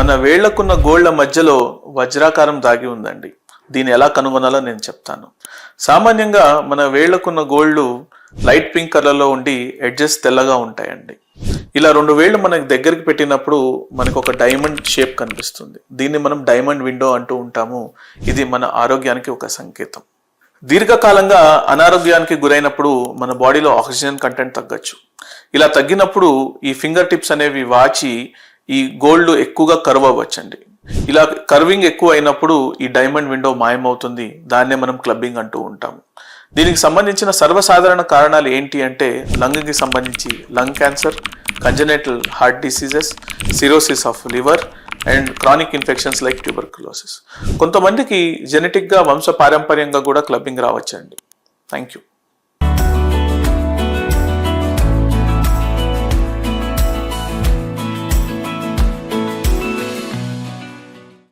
మన వేళ్ళకున్న గోళ్ళ మధ్యలో వజ్రాకారం దాగి ఉందండి. దీన్ని ఎలా కనుగొనాలో నేను చెప్తాను. సామాన్యంగా మన వేళ్ళకున్న గోళ్ళు లైట్ పింక్ కలర్లో ఉండి ఎడ్జెస్ తెల్లగా ఉంటాయండి. ఇలా రెండు వేళ్ళు మనకి దగ్గరికి పెట్టినప్పుడు మనకు ఒక డైమండ్ షేప్ కనిపిస్తుంది. దీన్ని మనం డైమండ్ విండో అంటూ ఉంటాము. ఇది మన ఆరోగ్యానికి ఒక సంకేతం. దీర్ఘకాలంగా అనారోగ్యానికి గురైనప్పుడు మన బాడీలో ఆక్సిజన్ కంటెంట్ తగ్గచ్చు. ఇలా తగ్గినప్పుడు ఈ ఫింగర్ టిప్స్ అనేవి వాచి ఈ గోల్డ్ ఎక్కువగా కర్వ్ అవ్వచ్చండి. ఇలా కర్వింగ్ ఎక్కువ అయినప్పుడు ఈ డైమండ్ విండో మాయమవుతుంది. దాన్నే మనం క్లబ్బింగ్ అంటూ ఉంటాం. దీనికి సంబంధించిన సర్వసాధారణ కారణాలు ఏంటి అంటే లంగ్కి సంబంధించి lung cancer congenital heart diseases cirrhosis of liver and chronic infections like tuberculosis కొంతమందికి జెనెటిక్గా వంశ పారంపర్యంగా కూడా క్లబ్బింగ్ రావచ్చండి. Thank you